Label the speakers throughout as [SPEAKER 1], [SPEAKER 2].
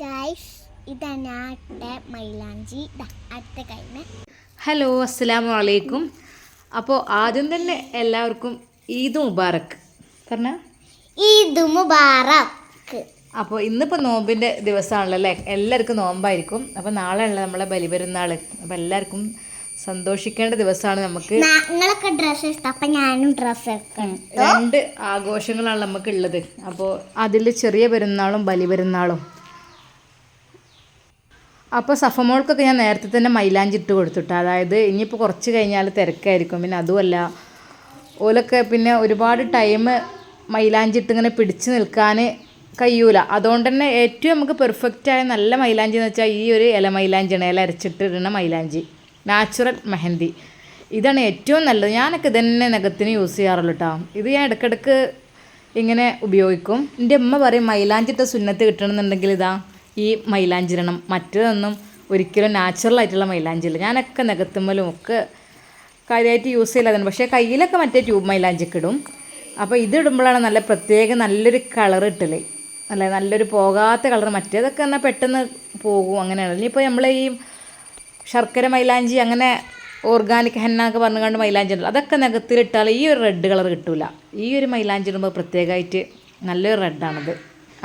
[SPEAKER 1] Guys ഇതാണ് ആട്ടെ മൈലാഞ്ചി. അടുത്ത കഴിഞ്ഞ
[SPEAKER 2] ഹലോ അസ്സലാമു അലൈക്കും. അപ്പോൾ ആദ്യം തന്നെ എല്ലാവർക്കും ഈദ് മുബാറക്ക് പറഞ്ഞ?
[SPEAKER 1] ഈദ് മുബാറക്ക്
[SPEAKER 2] അപ്പോൾ ഇന്നിപ്പോൾ നോമ്പിന്റെ ദിവസമാണല്ലോ അല്ലേ? എല്ലാവർക്കും നോമ്പായിരിക്കും. അപ്പോൾ നാളെയുള്ള നമ്മളെ ബലിപെരുന്നാൾ അപ്പോൾ എല്ലാവർക്കും സന്തോഷിക്കേണ്ട ദിവസമാണ് നമുക്ക്.
[SPEAKER 1] നിങ്ങളൊക്കെ ഡ്രസ്സ് ഇഷ്ടം ഞാനും ഡ്രസ്സ്
[SPEAKER 2] രണ്ട് ആഘോഷങ്ങളാണ് നമുക്ക് ഉള്ളത്. അപ്പോൾ അതിൽ ചെറിയ പെരുന്നാളും ബലി പെരുന്നാളും അപ്പോൾ സഫമോൾക്കൊക്കെ ഞാൻ നേരത്തെ തന്നെ മൈലാഞ്ചി ഇട്ട് കൊടുത്തിട്ട് അതായത് ഇനിയിപ്പോൾ കുറച്ച് കഴിഞ്ഞാൽ തിരക്കായിരിക്കും. പിന്നെ അതുമല്ല ഓലൊക്കെ പിന്നെ ഒരുപാട് ടൈം മൈലാഞ്ചി ഇട്ട് ഇങ്ങനെ പിടിച്ച് നിൽക്കാൻ കഴിയൂല. അതുകൊണ്ട് തന്നെ ഏറ്റവും നമുക്ക് പെർഫെക്റ്റ് ആയ നല്ല മൈലാഞ്ചി എന്ന് വെച്ചാൽ ഈ ഒരു ഇല മൈലാഞ്ചിയാണ് ഇല അരച്ചിട്ട് ഇടുന്ന മൈലാഞ്ചി. നാച്ചുറൽ മെഹന്തി. ഇതാണ് ഏറ്റവും നല്ലത്. ഞാനൊക്കെ ഇതന്നെ നഖത്തിന് യൂസ് ചെയ്യാറുള്ളൂ കേട്ടോ ഇത് ഞാൻ ഇടയ്ക്കിടയ്ക്ക് ഇങ്ങനെ ഉപയോഗിക്കും. എന്റെ അമ്മ പറയും മൈലാഞ്ചിട്ട സുന്നത്ത് കിട്ടണമെന്നുണ്ടെങ്കിൽ ഇതാ ഈ മൈലാഞ്ചിരണം മറ്റതൊന്നും ഒരിക്കലും നാച്ചുറൽ ആയിട്ടുള്ള മൈലാഞ്ചില്ല ഞാനൊക്കെ നഖത്തുമ്മലും ഒക്കെ കാര്യമായിട്ട് യൂസ് ചെയ്യില്ലാതാണ് പക്ഷേ കയ്യിലൊക്കെ മറ്റേ ട്യൂബ് മൈലാഞ്ചിക്ക് ഇടും. അപ്പോൾ ഇതിടുമ്പോഴാണ് നല്ല പ്രത്യേക നല്ലൊരു കളർ ഇട്ടൽ അല്ല നല്ലൊരു പോകാത്ത കളർ മറ്റേതൊക്കെ എന്നാൽ പെട്ടെന്ന് പോകും അങ്ങനെയാണ്. ഇനിയിപ്പോൾ നമ്മൾ ഈ ശർക്കര മൈലാഞ്ചി അങ്ങനെ ഓർഗാനിക് ഹെന്ന എന്നൊക്കെ പറഞ്ഞു കണ്ട് മൈലാഞ്ചി ഉണ്ടല്ലോ അതൊക്കെ നികത്തിലിട്ടാൽ ഈ ഒരു റെഡ് കളർ കിട്ടില്ല ഈ ഒരു മൈലാഞ്ചി ഇടുമ്പോൾ പ്രത്യേകമായിട്ട് നല്ലൊരു റെഡാണത്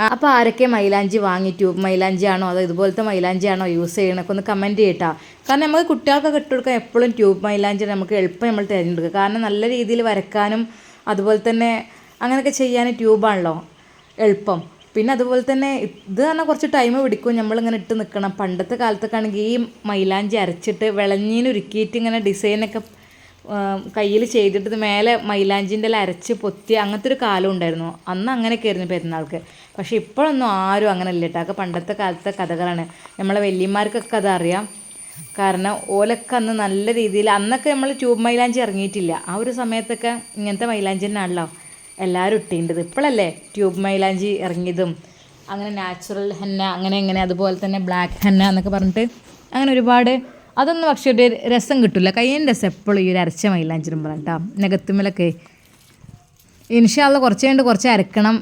[SPEAKER 2] അപ്പോൾ ആരൊക്കെ മൈലാഞ്ചി വാങ്ങി ട്യൂബ് മൈലാഞ്ചി ആണോ അതോ ഇതുപോലത്തെ മൈലാഞ്ചി ആണോ യൂസ് ചെയ്യണമൊക്കെ ഒന്ന് കമന്റ് ചെയ്യട്ടാ. കാരണം നമുക്ക് കുട്ടികൾക്കൊക്കെ ഇട്ട് കൊടുക്കാൻ എപ്പോഴും ട്യൂബ് മൈലാഞ്ചി നമുക്ക് എളുപ്പം നമ്മൾ തിരഞ്ഞെടുക്കുക. കാരണം നല്ല രീതിയിൽ വരക്കാനും അതുപോലെ തന്നെ അങ്ങനെയൊക്കെ ചെയ്യാൻ ട്യൂബാണല്ലോ എളുപ്പം. പിന്നെ അതുപോലെ തന്നെ ഇത് പറഞ്ഞാൽ കുറച്ച് ടൈം പിടിക്കും നമ്മളിങ്ങനെ ഇട്ട് നിൽക്കണം പണ്ടത്തെ കാലത്തൊക്കെ ആണെങ്കിൽ ഈ മൈലാഞ്ചി അരച്ചിട്ട് വിളഞ്ഞീനൊരുക്കിയിട്ട് ഇങ്ങനെ ഡിസൈനൊക്കെ കയ്യിൽ ചെയ്തിട്ട് മേലെ മൈലാഞ്ചിന്റെ അരച്ച് പൊത്തി അങ്ങനത്തെ ഒരു കാലം ഉണ്ടായിരുന്നു. അന്ന് അങ്ങനെയൊക്കെ ആയിരുന്നു പെരുന്നാൾക്ക്. പക്ഷേ ഇപ്പോഴൊന്നും ആരും അങ്ങനെ ഇല്ല കേട്ടോ. അതൊക്കെ പണ്ടത്തെ കാലത്തെ കഥകളാണ്. നമ്മളെ വല്യന്മാർക്കൊക്കെ അതറിയാം. കാരണം ഓലൊക്കെ അന്ന് നല്ല രീതിയിൽ അന്നൊക്കെ നമ്മൾ ട്യൂബ് മൈലാഞ്ചി ഇറങ്ങിയിട്ടില്ല. ആ ഒരു സമയത്തൊക്കെ ഇങ്ങനത്തെ മൈലാഞ്ചി തന്നെയാണല്ലോ എല്ലാവരും ഇട്ടേണ്ടത്. ഇപ്പോഴല്ലേ ട്യൂബ് മൈലാഞ്ചി ഇറങ്ങിയതും. അങ്ങനെ നാച്ചുറൽ ഹെന്ന അങ്ങനെ അങ്ങനെ അതുപോലെ തന്നെ ബ്ലാക്ക് ഹെന്ന എന്നൊക്കെ പറഞ്ഞിട്ട് അങ്ങനെ ഒരുപാട് അതൊന്നും പക്ഷേ ഒരു രസം കിട്ടില്ല കയ്യിന്റെ രസം എപ്പോഴും ഈ ഒരു അരച്ച മൈലാഞ്ചിരുമ്പോൾ കേട്ടോ. നഗത്തുമ്മലൊക്കെ ഇൻഷാല്ല കുറച്ച് കഴിഞ്ഞിട്ട് കുറച്ച് അരക്കണം.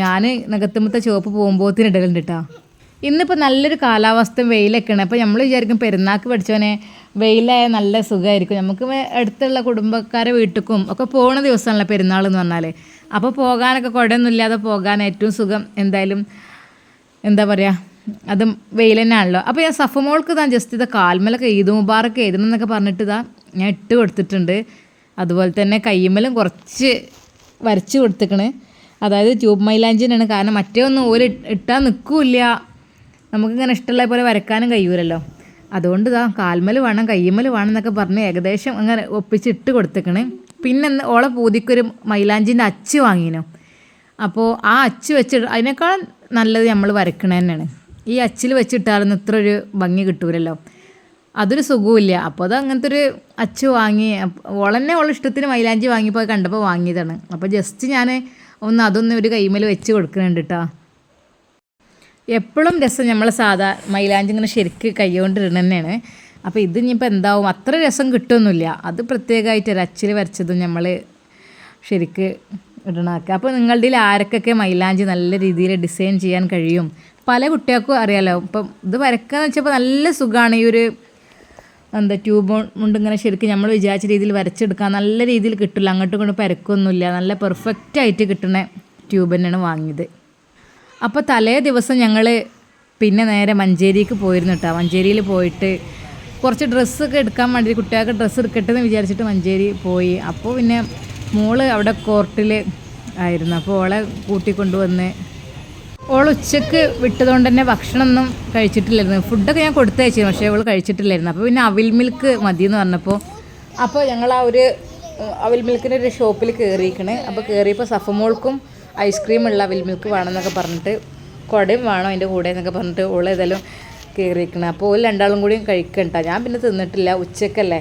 [SPEAKER 2] ഞാൻ നഗത്തുമ്പത്തെ ചുവപ്പ് പോകുമ്പോഴത്തിന് ഇടലുണ്ട് കേട്ടോ. ഇന്നിപ്പോൾ നല്ലൊരു കാലാവസ്ഥ വെയിലൊക്കെയാണ് അപ്പോൾ നമ്മൾ വിചാരിക്കും പെരുന്നാൾക്ക് പഠിച്ചവനെ വെയിലായ നല്ല സുഖമായിരിക്കും നമുക്ക് അടുത്തുള്ള കുടുംബക്കാരെ വീട്ടിലും ഒക്കെ പോകുന്ന ദിവസമാണല്ലോ പെരുന്നാൾ എന്ന് പറഞ്ഞാൽ അപ്പോൾ പോകാനൊക്കെ കുഴയൊന്നും ഇല്ലാതെ പോകാൻ ഏറ്റവും സുഖം എന്തായാലും എന്താ പറയുക അതും വെയിൽ തന്നെയാണല്ലോ അപ്പോൾ ഞാൻ സഫമോൾക്ക് താൻ ജസ്റ്റ് ഇത് കാൽമലൊക്കെ ഈദ് മുബാറൊക്കെ എഴുതണം എന്നൊക്കെ പറഞ്ഞിട്ട് ഇതാ ഞാൻ ഇട്ട് കൊടുത്തിട്ടുണ്ട്. അതുപോലെ തന്നെ കയ്യുമ്മലും കുറച്ച് വരച്ച് കൊടുത്തിക്കണ്. അതായത് ട്യൂബ് മൈലാഞ്ചിനാണ് കാരണം മറ്റേ ഒന്നും ഓൽ ഇട്ടാൽ നിൽക്കില്ല നമുക്കിങ്ങനെ ഇഷ്ടമുള്ള പോലെ വരക്കാനും കഴിയൂലല്ലോ. അതുകൊണ്ട് ഇതാ കാൽമൽ വേണം കയ്യുമ്മൽ വേണം എന്നൊക്കെ പറഞ്ഞ് ഏകദേശം അങ്ങനെ ഒപ്പിച്ചിട്ട് കൊടുത്തിക്കണേ. പിന്നെ ഓളെ പൂതിക്കൊരു മൈലാഞ്ചിന്റെ അച്ച് വാങ്ങിനു. അപ്പോൾ ആ അച്ച് വെച്ച് അതിനേക്കാൾ നല്ലത് നമ്മൾ വരക്കണ തന്നെയാണ്. ഈ അച്ചിൽ വെച്ചിട്ടാലൊന്നും ഇത്ര ഒരു ഭംഗി കിട്ടൂലല്ലോ. അതൊരു സുഖമില്ല അപ്പോൾ അത് അങ്ങനത്തെ ഒരു അച്ചു വാങ്ങി ഓളന്നെ ഓളെ ഇഷ്ടത്തിന് മൈലാഞ്ചി വാങ്ങിയപ്പോൾ കണ്ടപ്പോൾ വാങ്ങിയതാണ്. അപ്പോൾ ജസ്റ്റ് ഞാൻ ഒന്ന് അതൊന്ന് ഒരു കൈമേൽ വെച്ച് കൊടുക്കുന്നുണ്ട് കേട്ടോ എപ്പോഴും രസം നമ്മൾ സാധാ മൈലാഞ്ചി ഇങ്ങനെ ശരിക്ക് കൈകൊണ്ടിരുന്ന തന്നെയാണ് അപ്പോൾ ഇത് ഇനിയിപ്പോൾ എന്താവും? അത്ര രസം കിട്ടുമൊന്നുമില്ല അത് പ്രത്യേകമായിട്ട് ഒരു അച്ചിൽ വരച്ചതും നമ്മൾ ശരിക്ക് ഇടണമൊക്കെ അപ്പോൾ നിങ്ങളുടെ ആരൊക്കെ മൈലാഞ്ചി നല്ല രീതിയിൽ ഡിസൈൻ ചെയ്യാൻ കഴിയും? പല കുട്ടികൾക്കും അറിയാമല്ലോ ഇപ്പം ഇത് വരക്കാന്ന് വെച്ചപ്പോൾ നല്ല സുഖമാണ് ഈ ഒരു എന്താ ട്യൂബ് കൊണ്ട് ഇങ്ങനെ ശരിക്കും നമ്മൾ വിചാരിച്ച രീതിയിൽ വരച്ചെടുക്കാൻ നല്ല രീതിയിൽ കിട്ടില്ല. അങ്ങോട്ടും കൊണ്ട് പരക്കൊന്നുമില്ല. നല്ല പെർഫെക്റ്റ് ആയിട്ട് കിട്ടുന്ന ട്യൂബ് തന്നെയാണ് വാങ്ങിയത്. അപ്പോൾ തലേ ദിവസം ഞങ്ങൾ പിന്നെ നേരെ മഞ്ചേരിക്ക് പോയിരുന്നു കേട്ടോ മഞ്ചേരിയിൽ പോയിട്ട് കുറച്ച് ഡ്രസ്സൊക്കെ എടുക്കാൻ വേണ്ടി കുട്ടികൾക്ക് ഡ്രസ്സ് എടുക്കട്ടെ എന്ന് വിചാരിച്ചിട്ട് മഞ്ചേരി പോയി. അപ്പോൾ പിന്നെ മോൾ അവിടെ കോർട്ടിൽ ആയിരുന്നു. അപ്പോൾ ഓളെ കൂട്ടിക്കൊണ്ടുവന്ന് ഓൾ ഉച്ചയ്ക്ക് വിട്ടതുകൊണ്ട് തന്നെ ഭക്ഷണമൊന്നും കഴിച്ചിട്ടില്ലായിരുന്നു. ഫുഡൊക്കെ ഞാൻ കൊടുത്തയച്ചിരുന്നു പക്ഷേ അവൾ കഴിച്ചിട്ടില്ലായിരുന്നു. അപ്പോൾ പിന്നെ അവിൽ മിൽക്ക് മതി എന്ന് പറഞ്ഞപ്പോൾ അപ്പോൾ ഞങ്ങൾ ആ ഒരു അവിൽ മിൽക്കിന്റെ ഒരു ഷോപ്പിൽ കയറിയിരിക്കണ് അപ്പോൾ കയറിയപ്പോൾ സഫമോൾക്കും ഐസ്ക്രീം ഉള്ള അവിൽ മിൽക്ക് വേണമെന്നൊക്കെ പറഞ്ഞിട്ട് കുടയും വേണം അതിന്റെ കൂടെ എന്നൊക്കെ പറഞ്ഞിട്ട് ഓൾ ഏതായാലും കയറിയിരിക്കണം അപ്പോൾ ഓൾ രണ്ടാളും കൂടി കഴിക്കണ്ട. ഞാൻ പിന്നെ തിന്നിട്ടില്ല ഉച്ചക്കല്ലേ.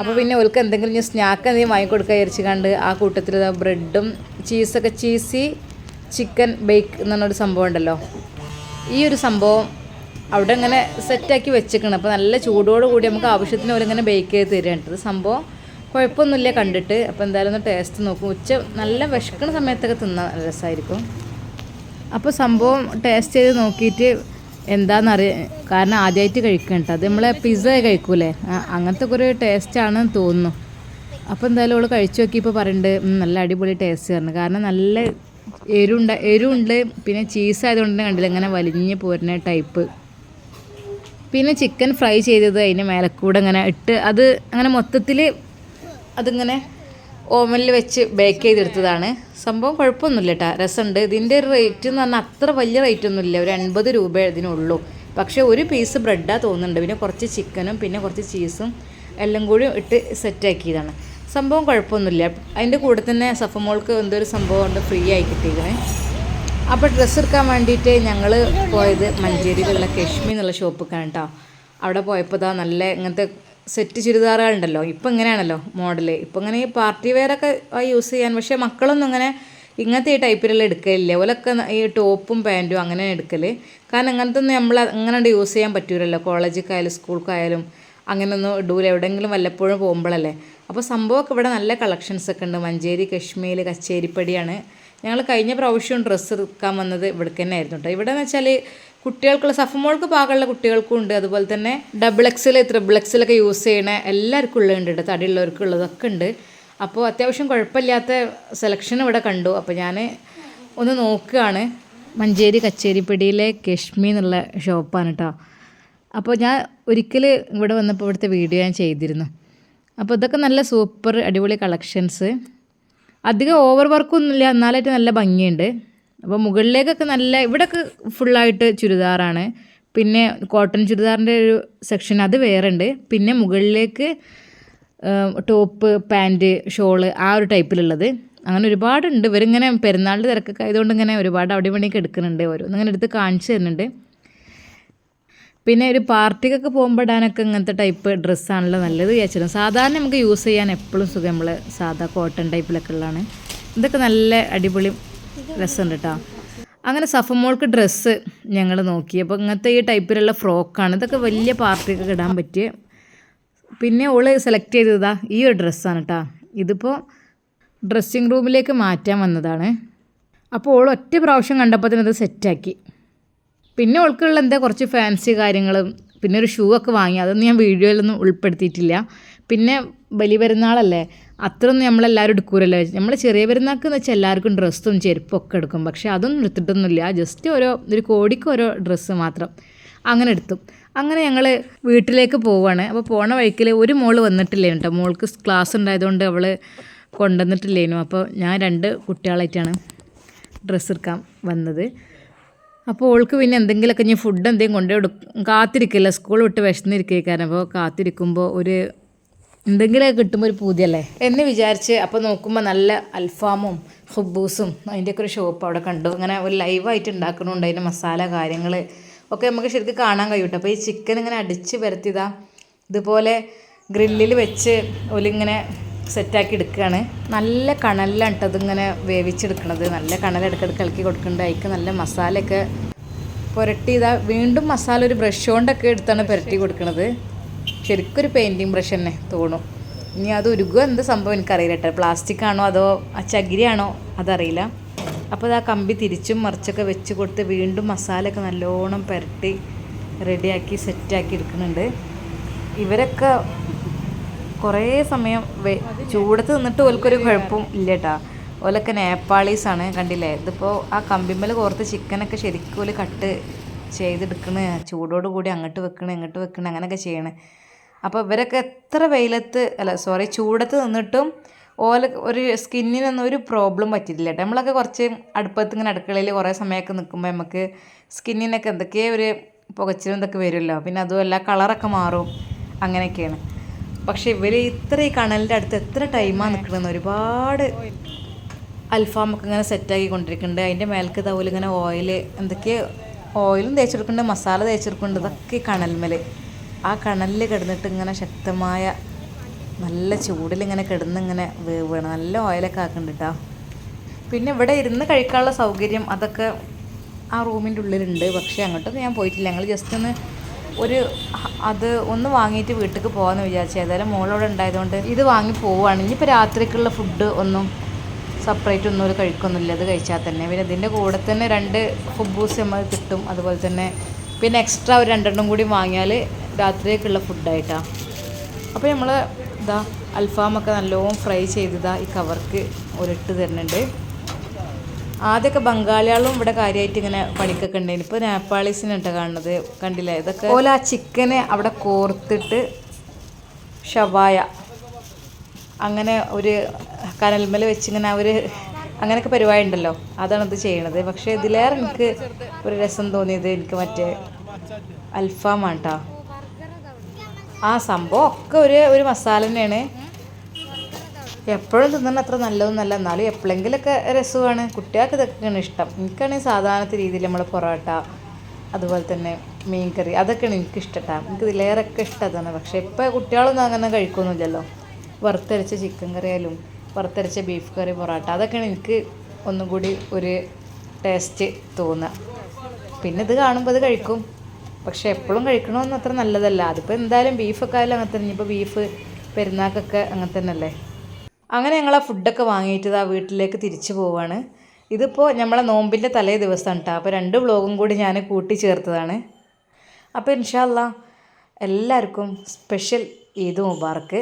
[SPEAKER 2] അപ്പോൾ പിന്നെ ഓൾക്ക് എന്തെങ്കിലും ഞാൻ സ്നാക്ക് എന്തെങ്കിലും വാങ്ങിക്കൊടുക്കാൻ വിചാരിച്ചു കണ്ട് ആ കൂട്ടത്തിൽ ബ്രെഡും ചീസൊക്കെ ചീസി ചിക്കൻ ബേക്ക് എന്ന് പറഞ്ഞൊരു സംഭവം ഉണ്ടല്ലോ. ഈ ഒരു സംഭവം അവിടെ ഇങ്ങനെ സെറ്റാക്കി വെച്ചേക്കണം അപ്പോൾ നല്ല ചൂടോട് കൂടി നമുക്ക് ആവശ്യത്തിന് അവരിങ്ങനെ ബേക്ക് ചെയ്ത് തരുന്നുണ്ട് സംഭവം കുഴപ്പമൊന്നുമില്ല കണ്ടിട്ട്. അപ്പോൾ എന്തായാലും ഒന്ന് ടേസ്റ്റ് നോക്കും. ഉച്ച നല്ല വിഷക്കണ സമയത്തൊക്കെ തിന്നാൻ രസമായിരിക്കും അപ്പോൾ സംഭവം ടേസ്റ്റ് ചെയ്ത് നോക്കിയിട്ട് എന്താണെന്നറിയ കാരണം ആദ്യമായിട്ട് കഴിക്കണം കേട്ടോ. അത് നമ്മളെ പിസ്സ കഴിക്കൂലേ? അങ്ങനത്തെ ഒരു ടേസ്റ്റാണെന്ന് തോന്നുന്നു. അപ്പോൾ എന്തായാലും അവൾ കഴിച്ചു നോക്കിയപ്പോൾ പറയുന്നുണ്ട് നല്ല അടിപൊളി ടേസ്റ്റ് പറഞ്ഞു. കാരണം നല്ല എരുണ്ട എരുണ്ട് പിന്നെ ചീസ് ആയതുകൊണ്ട് കണ്ടില്ല ഇങ്ങനെ വലിഞ്ഞ് പോരുന്ന ടൈപ്പ് പിന്നെ ചിക്കൻ ഫ്രൈ ചെയ്തത് അതിന്റെ മേലക്കൂടെ ഇങ്ങനെ ഇട്ട് അത് അങ്ങനെ മൊത്തത്തിൽ അതിങ്ങനെ ഓവനിൽ വെച്ച് ബേക്ക് ചെയ്തെടുത്തതാണ്. സംഭവം കുഴപ്പമൊന്നുമില്ല കേട്ടോ രസമുണ്ട്. ഇതിന്റെ റേറ്റ് എന്ന് പറഞ്ഞാൽ അത്ര വലിയ റേറ്റ് ഒന്നുമില്ല ഒരു എൺപത് രൂപ ഇതിനുള്ളൂ. പക്ഷേ ഒരു പീസ് ബ്രെഡാണ് തോന്നുന്നുണ്ട്. പിന്നെ കുറച്ച് ചിക്കനും പിന്നെ കുറച്ച് ചീസും എല്ലാം കൂടി ഇട്ട് സെറ്റാക്കിയതാണ് സംഭവം കുഴപ്പമൊന്നുമില്ല. അതിന്റെ കൂടെ തന്നെ സഫമോൾക്ക് എന്തൊരു സംഭവം ഉണ്ട് ഫ്രീ ആയി കിട്ടിയിരിക്കണേ. അപ്പോൾ ഡ്രസ്സ് എടുക്കാൻ വേണ്ടിയിട്ട് ഞങ്ങൾ പോയത് മഞ്ചേരിയിലുള്ള കശ്മീർ എന്നുള്ള ഷോപ്പിക്കാണ് കേട്ടോ. അവിടെ പോയപ്പോൾ ഇതാ നല്ല ഇങ്ങനത്തെ സെറ്റ് ചുരിദാറുകളുണ്ടല്ലോ. ഇപ്പം ഇങ്ങനെയാണല്ലോ മോഡൽ ഇപ്പം ഇങ്ങനെ ഈ പാർട്ടി വെയറൊക്കെ യൂസ് ചെയ്യാൻ. പക്ഷേ മക്കളൊന്നും ഇങ്ങനെ ഇങ്ങനത്തെ ഈ ടൈപ്പിലുള്ള എടുക്കലില്ല. ഓലൊക്കെ ഈ ടോപ്പും പാന്റും അങ്ങനെ എടുക്കൽ കാരണം ഇങ്ങനത്തെ ഒന്നും നമ്മൾ അങ്ങനെ യൂസ് ചെയ്യാൻ പറ്റൂലല്ലോ. കോളേജിലേക്കായാലും സ്കൂൾക്കായാലും അങ്ങനെയൊന്നും ഇടൂല. എവിടെയെങ്കിലും വല്ലപ്പോഴും പോകുമ്പോഴല്ലേ അപ്പോൾ സംഭവമൊക്കെ ഇവിടെ നല്ല കളക്ഷൻസ് ഒക്കെ ഉണ്ട്. മഞ്ചേരി കശ്മീർ കച്ചേരിപ്പടിയാണ്. ഞങ്ങൾ കഴിഞ്ഞ പ്രാവശ്യം ഡ്രസ്സ് എടുക്കാൻ വന്നത് ഇവിടെ തന്നെ ആയിരുന്നു കേട്ടോ ഇവിടെ എന്ന് വെച്ചാൽ കുട്ടികൾക്കുള്ള സഫമോൾക്ക് പാകമുള്ള കുട്ടികൾക്കും ഉണ്ട്. അതുപോലെ തന്നെ ഡബിൾ എക്സിൽ ത്രിബിൾ എക്സിലൊക്കെ യൂസ് ചെയ്യണ എല്ലാവർക്കും ഉള്ളതുണ്ട് കേട്ടോ തടിയുള്ളവർക്കും ഉള്ളതൊക്കെ ഉണ്ട്. അപ്പോൾ അത്യാവശ്യം കുഴപ്പമില്ലാത്ത സെലക്ഷൻ ഇവിടെ കണ്ടു. അപ്പോൾ ഞാൻ ഒന്ന് നോക്കുകയാണ്. മഞ്ചേരി കച്ചേരിപ്പടിയിലെ കശ്മീർ എന്നുള്ള ഷോപ്പാണ് കേട്ടോ അപ്പോൾ ഞാൻ ഒരിക്കൽ ഇവിടെ വന്നപ്പോൾ ഇവിടുത്തെ വീഡിയോ ഞാൻ ചെയ്തിരുന്നു. അപ്പോൾ ഇതൊക്കെ നല്ല സൂപ്പർ അടിപൊളി കളക്ഷൻസ് അധികം ഓവർ വർക്കൊന്നുമില്ല എന്നാലായിട്ട് നല്ല ഭംഗിയുണ്ട്. അപ്പോൾ മുകളിലേക്കൊക്കെ നല്ല ഇവിടെയൊക്കെ ഫുള്ളായിട്ട് ചുരിദാറാണ്. പിന്നെ കോട്ടൺ ചുരിദാറിന്റെ ഒരു സെക്ഷൻ അത് വേറെ ഉണ്ട് പിന്നെ മുകളിലേക്ക് ടോപ്പ് പാന്റ് ഷോൾ ആ ഒരു ടൈപ്പിലുള്ളത് അങ്ങനെ ഒരുപാടുണ്ട്. ഇവരിങ്ങനെ പെരുന്നാളിന്റെ തിരക്കൊക്കെ ആയതുകൊണ്ട് ഇങ്ങനെ ഒരുപാട് അവിടെ ഇവിടെയൊക്കെ എടുക്കുന്നുണ്ട്. ഓരോന്നിങ്ങനെ എടുത്ത് കാണിച്ച് തരുന്നുണ്ട്. പിന്നെ ഒരു പാർട്ടിക്കൊക്കെ പോകുമ്പോൾ ഇടാനൊക്കെ ഇങ്ങനത്തെ ടൈപ്പ് ഡ്രസ്സാണല്ലോ നല്ലത് വിചാരിച്ചിരുന്നു. സാധാരണ നമുക്ക് യൂസ് ചെയ്യാൻ എപ്പോഴും സുഖം നമ്മൾ സാധാ കോട്ടൺ ടൈപ്പിലൊക്കെ ഉള്ളതാണ്. ഇതൊക്കെ നല്ല അടിപൊളി രസമുണ്ട് കേട്ടോ അങ്ങനെ സഫമോൾക്ക് ഡ്രസ്സ് ഞങ്ങൾ നോക്കി. അപ്പോൾ ഇങ്ങനത്തെ ഈ ടൈപ്പിലുള്ള ഫ്രോക്കാണ് ഇതൊക്കെ വലിയ പാർട്ടിക്കൊക്കെ ഇടാൻ പറ്റിയ. പിന്നെ ഓൾ സെലക്ട് ചെയ്തതാ ഈ ഒരു ഡ്രസ്സാണ് കേട്ടോ ഇതിപ്പോൾ ഡ്രസ്സിങ് റൂമിലേക്ക് മാറ്റാൻ വന്നതാണ്. അപ്പോൾ ഓൾ ഒറ്റ പ്രാവശ്യം കണ്ടപ്പോൾ തന്നെ അത് സെറ്റാക്കി പിന്നെ ഓൾക്കുള്ള എന്താ കുറച്ച് ഫാൻസി കാര്യങ്ങളും പിന്നെ ഒരു ഷൂ ഒക്കെ വാങ്ങി. അതൊന്നും ഞാൻ വീഡിയോയിലൊന്നും ഉൾപ്പെടുത്തിയിട്ടില്ല. പിന്നെ ബലി പെരുന്നാളല്ലേ അത്രയൊന്നും നമ്മളെല്ലാവരും എടുക്കൂലല്ലോ. നമ്മൾ ചെറിയ പെരുന്നാൾക്ക് എന്ന് വെച്ചാൽ എല്ലാവർക്കും ഡ്രസ്സും ചെരുപ്പും ഒക്കെ എടുക്കും. പക്ഷേ അതൊന്നും എടുത്തിട്ടൊന്നുമില്ല. ജസ്റ്റ് ഓരോ ഒരു കോടിക്ക് ഓരോ ഡ്രസ്സ് മാത്രം അങ്ങനെ എടുത്തു. അങ്ങനെ ഞങ്ങൾ വീട്ടിലേക്ക് പോവുകയാണ് അപ്പോൾ പോണ വഴിക്കിൽ ഒരു മോൾ വന്നിട്ടില്ലേനു കേട്ടോ മോൾക്ക് ക്ലാസ് ഉണ്ടായതുകൊണ്ട് അവൾ കൊണ്ടുവന്നിട്ടില്ലേനു. അപ്പോൾ ഞാൻ രണ്ട് കുട്ടികളായിട്ടാണ് ഡ്രസ്സ് എടുക്കാൻ വന്നത്. അപ്പോൾ ഓൾക്ക് പിന്നെ എന്തെങ്കിലുമൊക്കെ ഇനി ഫുഡ് എന്തെങ്കിലും കൊണ്ടുപോയി കൊടുക്കും കാത്തിരിക്കില്ല? സ്കൂൾ വിട്ട് വിശന്നിരിക്കാൻ അപ്പോൾ കാത്തിരിക്കുമ്പോൾ ഒരു എന്തെങ്കിലുമൊക്കെ കിട്ടുമ്പോൾ ഒരു പൂതിയല്ലേ? എന്ന് വിചാരിച്ച് അപ്പോൾ നോക്കുമ്പോൾ നല്ല അൽഫാമും ഹുബൂസും അതിന്റെയൊക്കെ ഒരു ഷോപ്പ് അവിടെ കണ്ടു. അങ്ങനെ ഒരു ലൈവായിട്ട് ഉണ്ടാക്കണുണ്ട് അതിന്റെ മസാല കാര്യങ്ങൾ ഒക്കെ നമുക്ക് ശരിക്കും കാണാൻ കഴിയും. അപ്പോൾ ഈ ചിക്കൻ ഇങ്ങനെ അടിച്ച് പരത്തിയതാ. ഇതുപോലെ ഗ്രില്ലിൽ വെച്ച് ഒലിങ്ങനെ സെറ്റാക്കി എടുക്കുകയാണ്. നല്ല കണലിലാണ് കേട്ടോ ഇങ്ങനെ വേവിച്ചെടുക്കണത്. നല്ല കണൽ ഇടയ്ക്കിടയ്ക്ക് ഇളക്കി കൊടുക്കുന്നുണ്ട്. അതിക്ക് നല്ല മസാലയൊക്കെ പുരട്ടി ഇതാ വീണ്ടും മസാല ഒരു ബ്രഷ് കൊണ്ടൊക്കെ എടുത്താണ് പുരട്ടി കൊടുക്കുന്നത് ശരിക്കൊരു പെയിന്റിങ് ബ്രഷ് തന്നെ തോന്നും. ഇനി അത് ഉരുകുക എന്ത് സംഭവം എനിക്കറിയില്ല കേട്ടോ. പ്ലാസ്റ്റിക് ആണോ അതോ ആ ചകിരിയാണോ അതറിയില്ല. അപ്പോൾ അത് ആ കമ്പി തിരിച്ചും മറിച്ചൊക്കെ വെച്ച് കൊടുത്ത് വീണ്ടും മസാലയൊക്കെ നല്ലോണം പുരട്ടി റെഡിയാക്കി സെറ്റാക്കി എടുക്കുന്നുണ്ട്. ഇവരൊക്കെ കുറേ സമയം ചൂടത്ത് നിന്നിട്ട് ഓൽക്കൊരു കുഴപ്പം ഇല്ല കേട്ടോ ഓലൊക്കെ നേപ്പാളീസാണ് കണ്ടില്ലേ? ഇതിപ്പോൾ ആ കമ്പിമ്മൽ കോർത്ത് ചിക്കനൊക്കെ ശരിക്കും ഓൽ കട്ട് ചെയ്തെടുക്കണ് ചൂടോട് കൂടി അങ്ങോട്ട് വെക്കണ് ഇങ്ങോട്ട് വെക്കണ് അങ്ങനെയൊക്കെ ചെയ്യണ്. അപ്പോൾ ഇവരൊക്കെ എത്ര വെയിലത്ത് അല്ല സോറി ചൂടത്ത് നിന്നിട്ടും ഓല ഒരു സ്കിന്നിനൊന്നും ഒരു പ്രോബ്ലം പറ്റിയില്ല കേട്ടോ നമ്മളൊക്കെ കുറച്ച് അടുപ്പത്ത് ഇങ്ങനെ അടുക്കളയിൽ കുറേ സമയമൊക്കെ നിൽക്കുമ്പോൾ നമുക്ക് സ്കിന്നിനൊക്കെ എന്തൊക്കെയോ ഒരു പുകച്ചിലും ഇതൊക്കെ വരുമല്ലോ. പിന്നെ അതുമല്ല കളറൊക്കെ മാറും അങ്ങനെയൊക്കെയാണ്. പക്ഷെ ഇവർ ഇത്ര ഈ കണലിന്റെ അടുത്ത് എത്ര ടൈമാണ് നിൽക്കണമെന്ന് ഒരുപാട് അൽഫാമൊക്കെ ഇങ്ങനെ സെറ്റാക്കി കൊണ്ടിരിക്കുന്നുണ്ട് അതിന്റെ മേൽക്ക് തവൽ ഇങ്ങനെ ഓയിൽ എന്തൊക്കെയോ ഓയിലും തേച്ചെടുക്കുന്നുണ്ട് മസാല തേച്ചെടുക്കുന്നുണ്ട് ഇതൊക്കെ കണൽമല ആ കണലിൽ കിടന്നിട്ട് ഇങ്ങനെ ശക്തമായ നല്ല ചൂടിൽ ഇങ്ങനെ കിടന്ന് ഇങ്ങനെ വേവാണ് നല്ല ഓയിലൊക്കെ ആക്കുന്നുണ്ട് പിന്നെ ഇവിടെ ഇരുന്ന് കഴിക്കാനുള്ള സൗകര്യം അതൊക്കെ ആ റൂമിന്റെ ഉള്ളിലുണ്ട്. പക്ഷേ അങ്ങോട്ടൊന്നും ഞാൻ പോയിട്ടില്ല. ഞങ്ങൾ ജസ്റ്റ് ഒന്ന് ഒരു അത് ഒന്ന് വാങ്ങിയിട്ട് വീട്ടിലേക്ക് പോകാമെന്ന് വിചാരിച്ചു. ഏതായാലും മോളോടെ ഉണ്ടായതുകൊണ്ട് ഇത് വാങ്ങി പോവുകയാണ് ഇനിയിപ്പോൾ രാത്രിക്കുള്ള ഫുഡ് ഒന്നും സെപ്പറേറ്റ് ഒന്നും ഒരു കഴിക്കൊന്നുമില്ല. അത് കഴിച്ചാൽ തന്നെ. പിന്നെ ഇതിന്റെ കൂടെ തന്നെ രണ്ട് ഫുബൂസ് നമ്മൾ കിട്ടും. അതുപോലെ തന്നെ പിന്നെ എക്സ്ട്രാ ഒരു രണ്ടെണ്ണം കൂടി വാങ്ങിയാൽ രാത്രിയൊക്കെയുള്ള ഫുഡായിട്ടാണ് അപ്പോൾ നമ്മൾ ഇതാ അൽഫാമൊക്കെ നല്ലോണം ഫ്രൈ ചെയ്തതാ ഈ കവർക്ക് ഒരിട്ട് തരുന്നുണ്ട്. ആദ്യമൊക്കെ ബംഗാളികളും ഇവിടെ കാര്യമായിട്ട് ഇങ്ങനെ പണിക്കൊക്കെ ഉണ്ടായിരുന്നു. ഇപ്പോൾ നേപ്പാളീസിനെ കേട്ടോ കാണുന്നത്. കണ്ടില്ലേ? ഇതൊക്കെ പോലെ ആ ചിക്കനെ അവിടെ കോർത്തിട്ട് ഷവായ. അങ്ങനെ ഒരു കനൽമല വെച്ചിങ്ങനെ അവർ അങ്ങനെയൊക്കെ പരിപാടി ഉണ്ടല്ലോ അതാണ് ഇത് ചെയ്യണത്. പക്ഷേ ഇതിലേറെ എനിക്ക് ഒരു രസം തോന്നിയത് എനിക്ക് മറ്റേ അൽഫാമാണ് കേട്ടോ ആ സംഭവം ഒക്കെ ഒരു ഒരു മസാല തന്നെയാണ്. എപ്പോഴും തിന്നണം അത്ര നല്ലതൊന്നല്ല. എന്നാലും എപ്പോഴെങ്കിലൊക്കെ രസമാണ്. കുട്ടികൾക്ക് ഇതൊക്കെയാണ് ഇഷ്ടം. എനിക്കാണെങ്കിൽ സാധാരണത്തെ രീതിയിൽ നമ്മൾ പൊറോട്ട അതുപോലെ തന്നെ മീൻകറി അതൊക്കെയാണ് എനിക്ക് ഇഷ്ടട്ടാ എനിക്ക് ഇതിലേറെയൊക്കെ ഇഷ്ടം അതാണ് പക്ഷേ ഇപ്പോൾ കുട്ടികളൊന്നും അങ്ങനെ കഴിക്കൊന്നുമില്ലല്ലോ. വറുത്തരച്ച ചിക്കൻ കറി ആയാലും വറുത്തരച്ച ബീഫ് കറി പൊറോട്ട അതൊക്കെയാണ് എനിക്ക് ഒന്നും കൂടി ഒരു ടേസ്റ്റ് തോന്നുക. പിന്നെ ഇത് കാണുമ്പോൾ അത് കഴിക്കും. പക്ഷേ എപ്പോഴും കഴിക്കണമെന്ന് അത്ര നല്ലതല്ല. അതിപ്പോൾ എന്തായാലും ബീഫൊക്കെ ആയാലും അങ്ങനെ തന്നെ. ഇപ്പോൾ ബീഫ് പെരുന്നാക്കൊക്കെ അങ്ങനെ തന്നെ അല്ലേ അങ്ങനെ ഞങ്ങൾ ആ ഫുഡൊക്കെ വാങ്ങിയിട്ട് ആ വീട്ടിലേക്ക് തിരിച്ചു പോവാണ്. ഇതിപ്പോൾ നമ്മളെ നോമ്പിന്റെ തലേ ദിവസമാണ് കേട്ടോ അപ്പോൾ രണ്ട് വ്ളോഗും കൂടി ഞാൻ കൂട്ടി ചേർത്തതാണ്. അപ്പോൾ ഇൻഷാല്ല എല്ലാവർക്കും സ്പെഷ്യൽ ഈദ് മുബാർക്ക്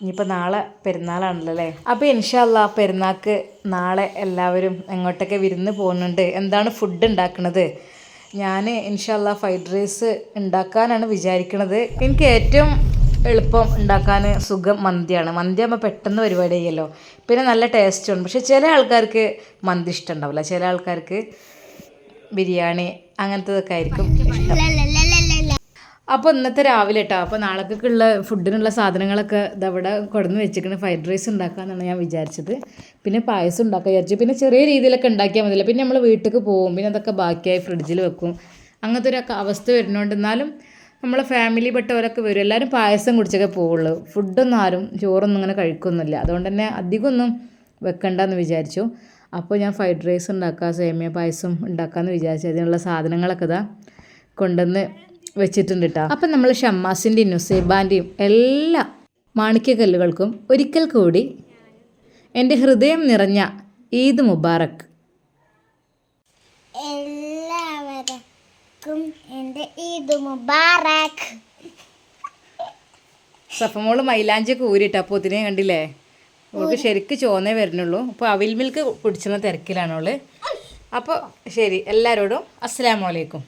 [SPEAKER 2] ഇനിയിപ്പോൾ നാളെ പെരുന്നാളാണല്ലോ അല്ലേ? അപ്പോൾ ഇൻഷാല്ല പെരുന്നാൾക്ക് നാളെ എല്ലാവരും എങ്ങോട്ടൊക്കെ വിരുന്ന് പോകുന്നുണ്ട് എന്താണ് ഫുഡ് ഉണ്ടാക്കുന്നത് ഞാൻ ഇൻഷാല്ല ഫ്രൈഡ് റൈസ് ഉണ്ടാക്കാനാണ് വിചാരിക്കുന്നത് എനിക്ക് ഏറ്റവും എളുപ്പം ഉണ്ടാക്കാൻ സുഖം മന്തിയാണ്. മന്തി ആകുമ്പോൾ പെട്ടെന്ന് പരിപാടി ചെയ്യല്ലോ പിന്നെ നല്ല ടേസ്റ്റ് ഉണ്ട്. പക്ഷേ ചില ആൾക്കാർക്ക് മന്തി ഇഷ്ടം ഉണ്ടാവില്ല ചില ആൾക്കാർക്ക് ബിരിയാണി അങ്ങനത്തതൊക്കെ ആയിരിക്കും അപ്പോൾ ഇന്നത്തെ രാവിലെ കേട്ടോ അപ്പോൾ നാളേക്കൊക്കെയുള്ള ഫുഡിനുള്ള സാധനങ്ങളൊക്കെ ഇതവിടെ കൊടുന്ന് വെച്ചിരിക്കണ. ഫ്രൈഡ് റൈസ് ഉണ്ടാക്കാമെന്നാണ് ഞാൻ വിചാരിച്ചത്. പിന്നെ പായസം ഉണ്ടാക്കാൻ വിചാരിച്ചു. പിന്നെ ചെറിയ രീതിയിലൊക്കെ ഉണ്ടാക്കിയാൽ മതിയല്ലോ. പിന്നെ നമ്മൾ വീട്ടിലേക്ക് പോകും പിന്നെ അതൊക്കെ ബാക്കിയായി ഫ്രിഡ്ജിൽ വെക്കും. അങ്ങനത്തെ ഒരു അവസ്ഥ വരുന്നതുകൊണ്ട് എന്നാലും നമ്മളെ ഫാമിലി പെട്ടവരൊക്കെ വരും. എല്ലാവരും പായസം കുടിച്ചൊക്കെ പോവുള്ളൂ. ഫുഡൊന്നും ആരും ചോറൊന്നും ഇങ്ങനെ കഴിക്കൊന്നുമില്ല അതുകൊണ്ട് തന്നെ അധികമൊന്നും വെക്കണ്ടെന്ന് വിചാരിച്ചു. അപ്പോൾ ഞാൻ ഫ്രൈഡ് റൈസ് ഉണ്ടാക്കുക സേമിയ പായസം ഉണ്ടാക്കാമെന്ന് വിചാരിച്ചു. അതിനുള്ള സാധനങ്ങളൊക്കെ ഇതാ കൊണ്ടുവന്ന് വെച്ചിട്ടുണ്ട് കേട്ടോ അപ്പം നമ്മൾ ഷമ്മാസിന്റെയും നുസൈബാന്റെയും എല്ലാ മാണിക്യക്കല്ലുകൾക്കും ഒരിക്കൽ കൂടി എന്റെ ഹൃദയം നിറഞ്ഞ ഈദ് മുബാറക്ക്
[SPEAKER 1] എല്ലാവർക്കും എന്റെ ഈദ് മുബാറക്.
[SPEAKER 2] സഫമോൾ മൈലാഞ്ചൊക്കെ ഊരിട്ട അപ്പോൾ ഇതിനെ കണ്ടില്ലേ? അവൾക്ക് ശരിക്ക് ചോന്നേ വരുന്നുള്ളൂ. അപ്പോൾ അവിൽ മിൽക്ക് പിടിച്ചുള്ള തിരക്കിലാണ് അവൾ അപ്പോൾ ശരി എല്ലാവരോടും അസ്സലാമു അലൈക്കും